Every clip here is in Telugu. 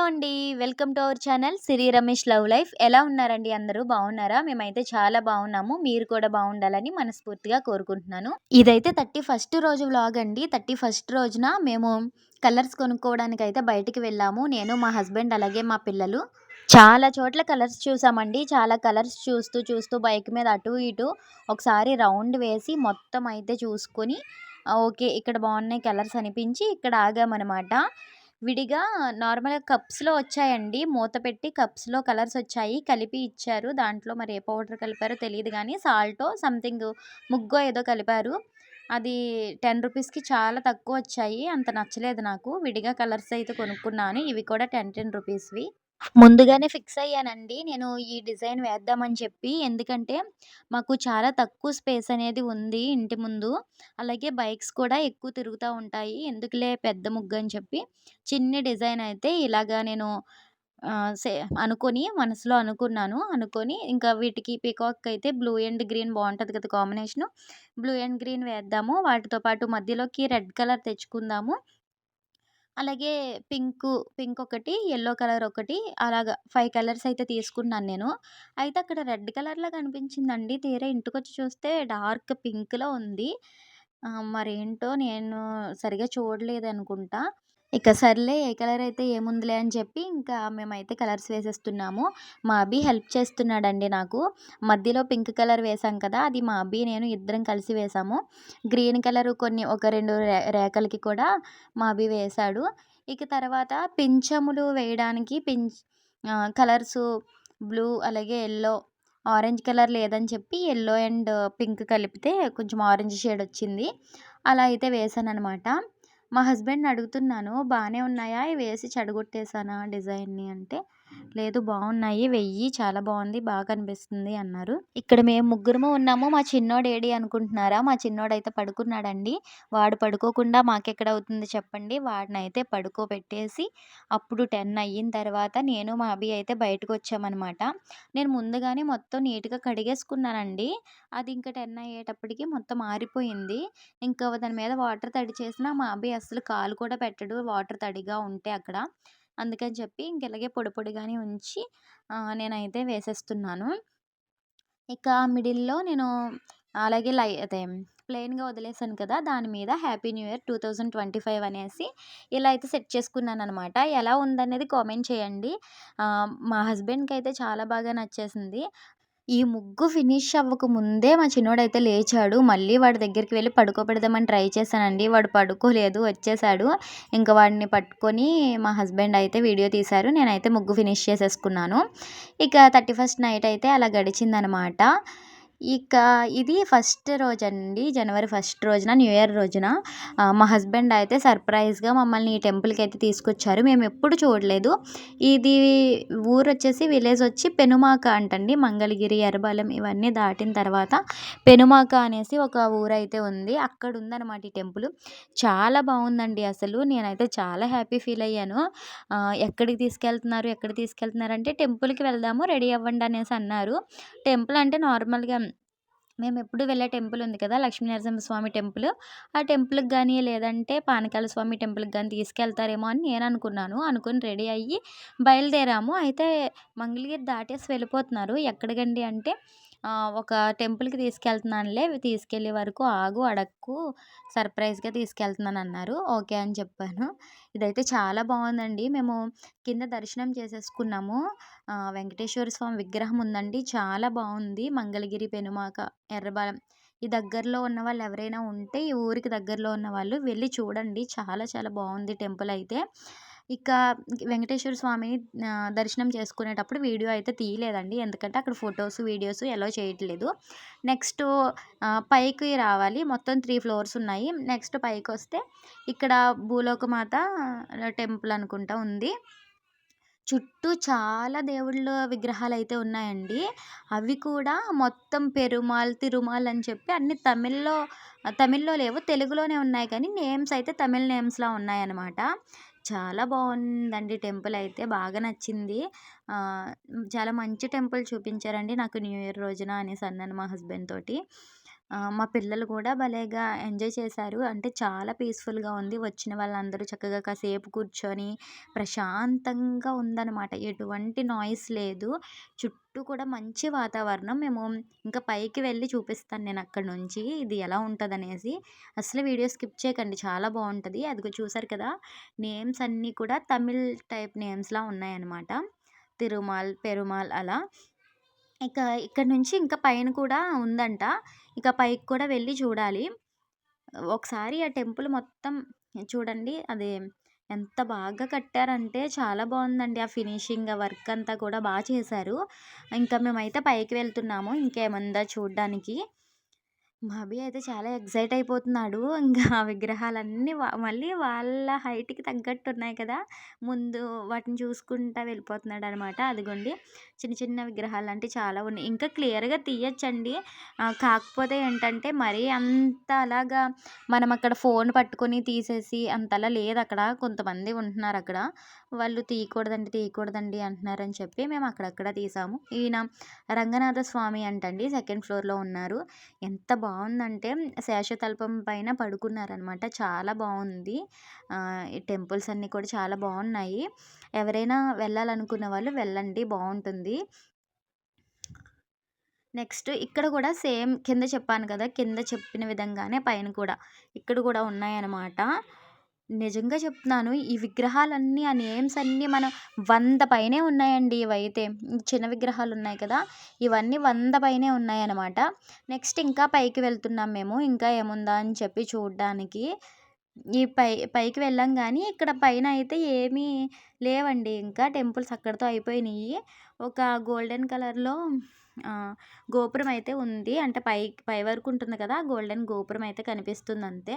హలో అండి. Welcome to our channel Siri Ramesh love life. ఎలా ఉన్నారండి అందరూ? బాగున్నారా? మేమైతే చాలా బాగున్నాము. మీరు కూడా బాగుండాలని మనస్ఫూర్తిగా కోరుకుంటున్నాను. ఇదైతే 31 రోజు వ్లాగ్ అండి. 31 రోజున మేము కలర్స్ కొనుక్కోవడానికి అయితే బయటికి వెళ్ళాము. నేను, మా హస్బెండ్ అలాగే మా పిల్లలు. చాలా చోట్ల కలర్స్ చూసామండి. చాలా కలర్స్ చూస్తూ చూస్తూ బైక్ మీద అటు ఇటు ఒకసారి రౌండ్ వేసి మొత్తం అయితే చూసుకొని ఓకే. ఇక్కడ బాగున్నాయి కలర్స్ అనిపించి ఇక్కడ ఆగామనమాట. విడిగా నార్మల్‌గా కప్స్‌లో వచ్చాయండి. మూత పెట్టి కప్స్‌లో కలర్స్ వచ్చాయి. కలిపి ఇచ్చారు. దాంట్లో మరి ఏ పౌడర్ కలిపారో తెలియదు కానీ సాల్టో సంథింగ్ ముగ్గో ఏదో కలిపారు. అది 10 రూపీస్‌కి చాలా తక్కువ వచ్చాయి అంత నచ్చలేదు నాకు. విడిగా కలర్స్ అయితే కొనుక్కున్నాను. ఇవి కూడా 10, 10 రూపీస్‌వి. ముందుగానే ఫిక్స్ అయ్యానండి. నేను ఈ డిజైన్ వేద్దామని చెప్పి. ఎందుకంటే మాకు చాలా తక్కువ స్పేస్ అనేది ఉంది ఇంటి ముందు. అలాగే బైక్స్ కూడా ఎక్కువ తిరుగుతూ ఉంటాయి. ఎందుకులే పెద్ద ముగ్గు అని చెప్పి చిన్ని డిజైన్ అయితే ఇలాగా నేను సే అనుకొని మనసులో అనుకున్నాను. అనుకొని ఇంకా వీటికి పీకాక్ అయితే బ్లూ అండ్ గ్రీన్ బాగుంటుంది కదా కాంబినేషను. బ్లూ అండ్ గ్రీన్ వేద్దాము. వాటితో పాటు మధ్యలోకి రెడ్ కలర్ తెచ్చుకుందాము. అలాగే పింకు పింక్ ఒకటి, ఎల్లో కలర్ ఒకటి అలాగా ఫైవ్ కలర్స్ అయితే తీసుకున్నాను నేను. అయితే అక్కడ రెడ్ కలర్‌లా కనిపించిందండి. తీరా ఇంటికొచ్చి చూస్తే డార్క్ పింక్‌లో ఉంది. మరేంటో నేను సరిగ్గా చూడలేదనుకుంటా. ఇక సర్లే ఏ కలర్ అయితే ఏముందిలే అని చెప్పి ఇంకా మేమైతే కలర్స్ వేసేస్తున్నాము. మా అబ్బి హెల్ప్ చేస్తున్నాడండి నాకు. మధ్యలో పింక్ కలర్ వేసాం కదా! అది మా అబ్బి, నేను ఇద్దరం కలిసి వేసాము. గ్రీన్ కలర్ కొన్ని ఒక రెండు రే రేఖలకి కూడా మా అబ్బి వేశాడు. ఇక తర్వాత పించములు వేయడానికి పించ్ కలర్స్ బ్లూ అలాగే ఎల్లో ఆరెంజ్ కలర్ లేదని చెప్పి ఎల్లో అండ్ పింక్ కలిపితే కొంచెం ఆరెంజ్ షేడ్ వచ్చింది. అలా అయితే వేసాను అనమాట మా హస్బెండ్‌ని అడుగుతున్నాను బాగానే ఉన్నాయా? వేసి చెడగొట్టేసానా డిజైన్‌ని అంటే, లేదు బాగున్నాయి వెయ్యి చాలా బాగుంది బాగా కనిపిస్తుంది అన్నారు. ఇక్కడ మేము ముగ్గురము ఉన్నాము. మా చిన్నోడేడి అనుకుంటున్నారా? మా చిన్నోడైతే పడుకున్నాడండి. వాడు పడుకోకుండా మాకెక్కడ అవుతుంది చెప్పండి. వాడినైతే పడుకోబెట్టేసి అప్పుడు 10 అయిన తర్వాత నేను, మా అబ్బి అయితే బయటకొచ్చామనమాట. నేను ముందుగానే మొత్తం నీట్‌గా కడిగేసుకున్నానండి. అది ఇంకా 10 అయ్యేటప్పటికి మొత్తం ఆరిపోయింది. ఇంకా దాని మీద వాటర్ తడి చేసినా మా అబ్బి అసలు కాలు కూడా పెట్టడు వాటర్ తడిగా ఉంటే అక్కడ. అందుకని చెప్పి ఇంక ఇలాగే పొడి పొడిగానే ఉంచి నేనైతే వేసేస్తున్నాను. ఇక మిడిల్‌లో నేను అలాగే లై అదే ప్లెయిన్‌గా వదిలేసాను కదా! దాని మీద హ్యాపీ న్యూ ఇయర్ 2025 అనేసి ఇలా అయితే సెట్ చేసుకున్నాను అనమాట ఎలా ఉందనేది కామెంట్ చేయండి. మా హస్బెండ్కి అయితే చాలా బాగా నచ్చేసింది. ఈ ముగ్గు ఫినిష్ అవ్వక ముందే మా చిన్నోడైతే లేచాడు. మళ్ళీ వాడి దగ్గరికి వెళ్ళి పడుకోబెడదామని ట్రై చేశానండి. వాడు పడుకోలేదు వచ్చేసాడు. ఇంకా వాడిని పట్టుకొని మా హస్బెండ్ అయితే వీడియో తీశారు. నేనైతే ముగ్గు ఫినిష్ చేసేసుకున్నాను. ఇక 31 నైట్ అయితే అలా గడిచిందనమాట. ఇక ఇది ఫస్ట్ రోజండి. జనవరి ఫస్ట్ రోజున న్యూ ఇయర్ రోజున మా హస్బెండ్ అయితే సర్ప్రైజ్‌గా మమ్మల్ని ఈ టెంపుల్కి అయితే తీసుకొచ్చారు. మేము ఎప్పుడు చూడలేదు. ఇది ఊరు వచ్చేసి విలేజ్ వచ్చి పెనుమాక అంటండి. మంగళగిరి, ఎర్రబాలెం ఇవన్నీ దాటిన తర్వాత పెనుమాక అనేసి ఒక ఊరైతే ఉంది. అక్కడ ఉందన్నమాట ఈ టెంపుల్ చాలా బాగుందండి అసలు. నేనైతే చాలా హ్యాపీ ఫీల్ అయ్యాను. ఎక్కడికి తీసుకెళ్తున్నారు? ఎక్కడికి తీసుకెళ్తున్నారు? అంటే టెంపుల్‌కి వెళ్దాము రెడీ అవ్వండి అనేసి అన్నారు. టెంపుల్ అంటే నార్మల్‌గా మేము ఎప్పుడు వెళ్ళే టెంపుల్ ఉంది కదా! లక్ష్మీనరసింహస్వామి టెంపుల్. ఆ టెంపుల్‌కి కానీ లేదంటే పానకాల స్వామి టెంపుల్‌కి కానీ తీసుకెళ్తారేమో అని నేను అనుకున్నాను అనుకుని రెడీ అయ్యి బయలుదేరాము. అయితే మంగళగిరి దాటేసి వెళ్ళిపోతున్నారు. ఎక్కడికండి అంటే ఒక టెంపుల్‌కి తీసుకెళ్తున్నానులే తీసుకెళ్ళే వరకు ఆగు అడక్కు సర్ప్రైజ్‌గా తీసుకెళ్తున్నాను అన్నారు ఓకే అని చెప్పాను. ఇదైతే చాలా బాగుందండి మేము కింద దర్శనం చేసేసుకున్నాము. వెంకటేశ్వర స్వామి విగ్రహం ఉందండి. చాలా బాగుంది మంగళగిరి, పెనుమాక, ఎర్రబాలెం ఈ దగ్గరలో ఉన్న వాళ్ళు ఎవరైనా ఉంటే ఈ ఊరికి దగ్గరలో ఉన్న వాళ్ళు వెళ్ళి చూడండి. చాలా చాలా బాగుంది టెంపుల్ అయితే. ఇక వెంకటేశ్వర స్వామిని దర్శనం చేసుకునేటప్పుడు వీడియో అయితే తీయలేదండి. ఎందుకంటే అక్కడ ఫొటోస్ వీడియోస్ అలో చేయట్లేదు. నెక్స్ట్ పైకి రావాలి. మొత్తం త్రీ ఫ్లోర్స్ ఉన్నాయి. నెక్స్ట్ పైకి వస్తే ఇక్కడ భూలోకమాత టెంపుల్ అనుకుంటా ఉంది. చుట్టూ చాలా దేవుళ్ళ విగ్రహాలు అయితే ఉన్నాయండి. అవి కూడా మొత్తం పెరుమాల్ తిరుమాల్ అని చెప్పి అన్ని తమిళ్‌లో తమిళ్‌లో లేవు. తెలుగులోనే ఉన్నాయి కానీ నేమ్స్ అయితే తమిళ్ నేమ్స్‌లా ఉన్నాయన్నమాట. చాలా బాగుందండి టెంపుల్ అయితే. బాగా నచ్చింది. చాలా మంచి టెంపుల్ చూపించారండి నాకు న్యూ ఇయర్ రోజున అనేసి అన్నాను మా హస్బెండ్ తోటి. మా పిల్లలు కూడా భలేగా ఎంజాయ్ చేశారు. అంటే చాలా పీస్‌ఫుల్‌గా ఉంది. వచ్చిన వాళ్ళందరూ చక్కగా కాసేపు కూర్చొని ప్రశాంతంగా ఉందనమాట. ఎటువంటి నాయిస్ లేదు. చుట్టూ కూడా మంచి వాతావరణం. మేము ఇంకా పైకి వెళ్ళి చూపిస్తాను నేను అక్కడి నుంచి. ఇది ఎలా ఉంటుంది అనేసి అసలు వీడియో స్కిప్ చేయకండి. చాలా బాగుంటుంది అది చూసారు కదా! నేమ్స్ అన్నీ కూడా తమిళ్ టైప్ నేమ్స్‌లా ఉన్నాయన్నమాట. తిరుమాల్, పెరుమాల్ అలా. ఇక ఇక్కడి నుంచి ఇంకా పైన కూడా ఉందంట. ఇక పైకి కూడా వెళ్ళి చూడాలి. ఒకసారి ఆ టెంపుల్ మొత్తం చూడండి. అది ఎంత బాగా కట్టారంటే చాలా బాగుందండి ఆ ఫినిషింగ్, ఆ వర్క్ అంతా కూడా బాగా చేశారు. ఇంకా మేమైతే పైకి వెళ్తున్నాము. ఇంకేముందా చూడ్డానికి. మా అబ్బి అయితే చాలా ఎక్సైట్ అయిపోతున్నాడు. ఇంకా ఆ విగ్రహాలన్నీ మళ్ళీ వాళ్ళ హైట్‌కి తగ్గట్టు ఉన్నాయి కదా! ముందు వాటిని చూసుకుంటా వెళ్ళిపోతున్నాడు అనమాట అదిగోండి చిన్న చిన్న విగ్రహాలు అంటే చాలా ఉన్నాయి. ఇంకా క్లియర్‌గా తీయచ్చండి కాకపోతే ఏంటంటే మరీ అంత అలాగా మనం అక్కడ ఫోన్ పట్టుకొని తీసేసి అంతలా లేదు అక్కడ కొంతమంది ఉంటున్నారు అక్కడ వాళ్ళు తీయకూడదండి, తీయకూడదండి అంటున్నారని చెప్పి మేము అక్కడక్కడ తీసాము. ఈయన రంగనాథ స్వామి అంటండి. సెకండ్ ఫ్లోర్‌లో ఉన్నారు. ఎంత బాగుందంటే శేషతల్పం పైన పడుకున్నారనమాట. చాలా బాగుంది ఈ టెంపుల్స్ అన్నీ కూడా చాలా బాగున్నాయి ఎవరైనా వెళ్ళాలనుకున్న వాళ్ళు వెళ్ళండి బాగుంటుంది నెక్స్ట్ ఇక్కడ కూడా సేమ్ కింద చెప్పాను కదా! కింద చెప్పిన విధంగానే పైన కూడా ఇక్కడ కూడా ఉన్నాయన్నమాట. నిజంగా చెప్తున్నాను. ఈ విగ్రహాలన్నీ ఆ నేమ్స్ అన్నీ మనం వంద పైనే ఉన్నాయండి ఇవైతే. చిన్న విగ్రహాలు ఉన్నాయి కదా! ఇవన్నీ వంద పైనే ఉన్నాయన్నమాట. నెక్స్ట్ ఇంకా పైకి వెళ్తున్నాం మేము. ఇంకా ఏముందా అని చెప్పి చూడడానికి ఈ పై పైకి వెళ్ళాం కానీ ఇక్కడ పైన అయితే ఏమీ లేవండి ఇంకా. టెంపుల్స్ అక్కడితో అయిపోయినాయి ఒక గోల్డెన్ కలర్‌లో గోపురం అయితే ఉంది. అంటే పై పై వరకు ఉంటుంది కదా! గోల్డెన్ గోపురం అయితే కనిపిస్తుంది అంతే.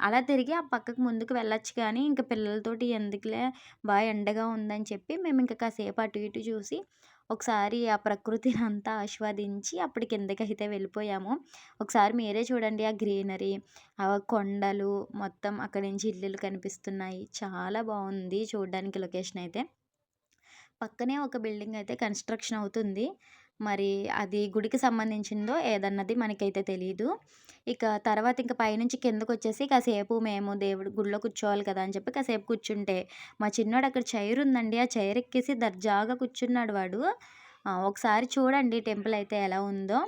అలా తిరిగి ఆ పక్కకు ముందుకు వెళ్ళొచ్చు కానీ ఇంకా పిల్లలతోటి ఎందుకులే బాగా ఎండగా ఉందని చెప్పి మేము ఇంకా కాసేపు అటు ఇటు చూసి ఒకసారి ఆ ప్రకృతిని అంతా ఆస్వాదించి అప్పుడు కిందకైతే వెళ్ళిపోయాము. ఒకసారి మీరే చూడండి ఆ గ్రీనరీ, ఆ కొండలు మొత్తం అక్కడి నుంచి ఇల్లులు కనిపిస్తున్నాయి. చాలా బాగుంది చూడడానికి లొకేషన్ అయితే. పక్కనే ఒక బిల్డింగ్ అయితే కన్‌స్ట్రక్షన్ అవుతుంది. మరి అది గుడికి సంబంధించిందో ఏదన్నది మనకైతే తెలియదు ఇక తర్వాత ఇంకా పైనుంచి కిందకొచ్చేసి కాసేపు మేము దేవుడు గుడిలో కూర్చోవాలి కదా! అని చెప్పి కాసేపు కూర్చుంటే మా చిన్నోడు అక్కడ చైర్ ఉందండి. ఆ చైర్ ఎక్కేసి దర్జాగా కూర్చున్నాడు వాడు. ఒకసారి చూడండి టెంపుల్ అయితే ఎలా ఉందో.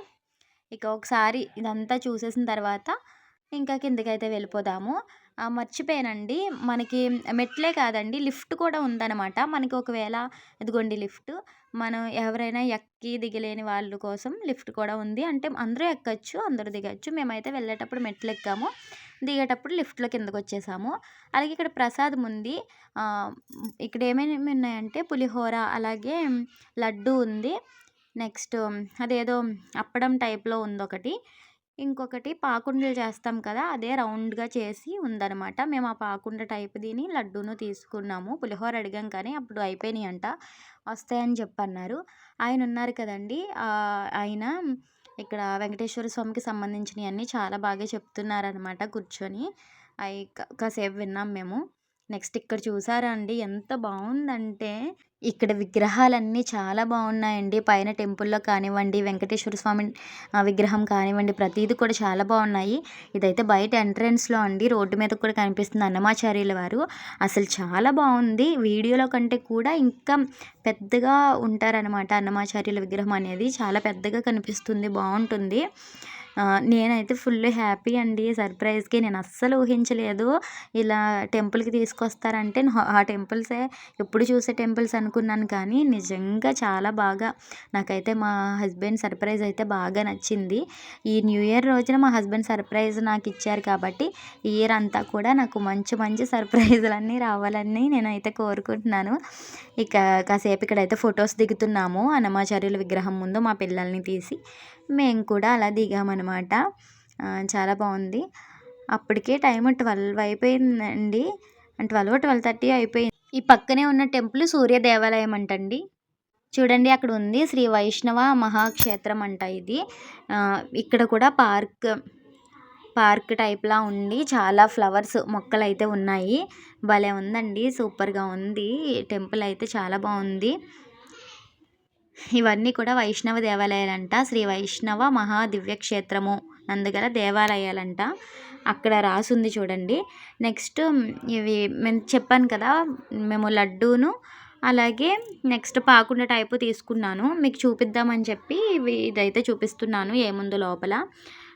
ఇక ఒకసారి ఇదంతా చూసేసిన తర్వాత ఇంకా కిందకైతే వెళ్ళిపోదాము. మర్చిపోయానండి. మనకి మెట్లే కాదండి లిఫ్ట్ కూడా ఉందనమాట. మనకి ఒకవేళ ఇదిగోండి లిఫ్ట్. మనం ఎవరైనా ఎక్కి దిగలేని వాళ్ళ కోసం లిఫ్ట్ కూడా ఉంది. అంటే అందరూ ఎక్కొచ్చు, అందరూ దిగచ్చు మేమైతే వెళ్ళేటప్పుడు మెట్లు ఎక్కాము దిగేటప్పుడు లిఫ్ట్‌లో కిందకొచ్చేసాము. అలాగే ఇక్కడ ప్రసాదం ఉంది. ఇక్కడ ఏమేమి ఉన్నాయంటే పులిహోర, అలాగే లడ్డు ఉంది. నెక్స్ట్ అదేదో అప్పడం టైప్‌లో ఉంది ఒకటి ఇంకొకటి పాకుండలు చేస్తాం కదా! అదే రౌండ్‌గా చేసి ఉందనమాట. మేము ఆ పాకుండ టైప్ దీని లడ్డూను తీసుకున్నాము. పులిహోర అడిగాం కానీ అప్పుడు అయిపోయినాయి అంట వస్తాయని చెప్పన్నారు. ఆయన ఉన్నారు కదండీ! ఆయన ఇక్కడ వెంకటేశ్వర స్వామికి సంబంధించినవన్నీ చాలా బాగా చెప్తున్నారనమాట కూర్చొని. అవి కాసేపు విన్నాం మేము. నెక్స్ట్ ఇక్కడ చూసారా అండి ఎంత బాగుందంటే ఇక్కడ విగ్రహాలన్నీ చాలా బాగున్నాయండి పైన టెంపుల్‌లో కానివ్వండి, వెంకటేశ్వర స్వామి విగ్రహం కానివ్వండి ప్రతీది కూడా చాలా బాగున్నాయి ఇదైతే బయట ఎంట్రన్స్‌లో అండి. రోడ్డు మీద కూడా కనిపిస్తుంది అన్నమాచార్యుల వారు. అసలు చాలా బాగుంది వీడియోలో కంటే కూడా ఇంకా పెద్దగా ఉంటారనమాట అన్నమాచార్యుల విగ్రహం అనేది. చాలా పెద్దగా కనిపిస్తుంది. బాగుంటుంది నేనైతే ఫుల్ హ్యాపీ అండి సర్ప్రైజ్‌కి. నేను అస్సలు ఊహించలేదు. ఇలా టెంపుల్‌కి తీసుకొస్తారంటే ఆ టెంపుల్సే ఎప్పుడు చూసే టెంపుల్స్ అనుకున్నాను కానీ నిజంగా చాలా బాగా నాకైతే మా హస్బెండ్ సర్ప్రైజ్ అయితే బాగా నచ్చింది. ఈ న్యూ ఇయర్ రోజున మా హస్బెండ్ సర్ప్రైజ్ నాకు ఇచ్చారు కాబట్టి ఈ ఇయర్ అంతా కూడా నాకు మంచి మంచి సర్ప్రైజులన్నీ రావాలని నేనైతే కోరుకుంటున్నాను. ఇక కాసేపు ఇక్కడైతే ఫొటోస్ దిగుతున్నాము. అన్నమాచార్యుల విగ్రహం ముందు మా పిల్లల్ని తీసి మేము కూడా అలా దిగామన్నమాట చాలా బాగుంది అప్పటికే టైం ట్వెల్వ్ అయిపోయిందండి. 12, 12:30 అయిపోయింది. ఈ పక్కనే ఉన్న టెంపుల్ సూర్య దేవాలయం అంటండి. చూడండి అక్కడ ఉంది శ్రీ వైష్ణవ మహాక్షేత్రం అంట ఇది. ఇక్కడ కూడా పార్క్ పార్క్ టైప్‌లా ఉండి చాలా ఫ్లవర్స్ మొక్కలైతే ఉన్నాయి. భలే ఉందండి. సూపర్‌గా ఉంది. టెంపుల్ అయితే చాలా బాగుంది ఇవన్నీ కూడా వైష్ణవ దేవాలయాలంట. శ్రీ వైష్ణవ మహా దివ్యక్షేత్రము నందుగల దేవాలయాలంట. అక్కడ రాసుంది చూడండి. నెక్స్ట్ ఇవి మేము చెప్పాను కదా మేము లడ్డూను అలాగే నెక్స్ట్ పాకుండా టైపు తీసుకున్నాను. మీకు చూపిద్దామని చెప్పి ఇవి ఇదైతే చూపిస్తున్నాను ఏముందో లోపల.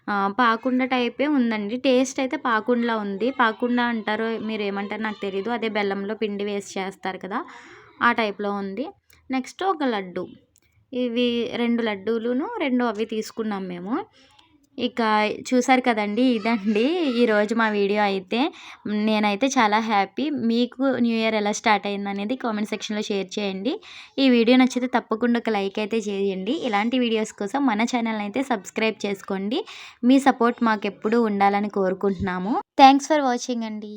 పాకుండ పాకుండా టైపే ఉందండి. టేస్ట్ అయితే పాకుండా ఉంది. పాకుండా అంటారు మీరు ఏమంటారో నాకు తెలియదు అదే బెల్లంలో పిండి వేసి చేస్తారు కదా ఆ టైప్లో ఉంది. నెక్స్ట్ ఒక లడ్డు. ఇవి రెండు లడ్డూలును రెండు అవి తీసుకున్నాం మేము. ఇక చూసారు కదండి ఇదండి ఈరోజు మా వీడియో అయితే. నేనైతే చాలా హ్యాపీ. మీకు న్యూ ఇయర్ ఎలా స్టార్ట్ అయింది అనేది కామెంట్ సెక్షన్లో షేర్ చేయండి. ఈ వీడియో నచ్చితే తప్పకుండా ఒక లైక్ అయితే చేయండి. ఇలాంటి వీడియోస్ కోసం మన ఛానల్ అయితే సబ్స్క్రైబ్ చేసుకోండి. మీ సపోర్ట్ మాకు ఎప్పుడూ ఉండాలని కోరుకుంటున్నాము. థ్యాంక్స్ ఫర్ వాచింగ్ అండి.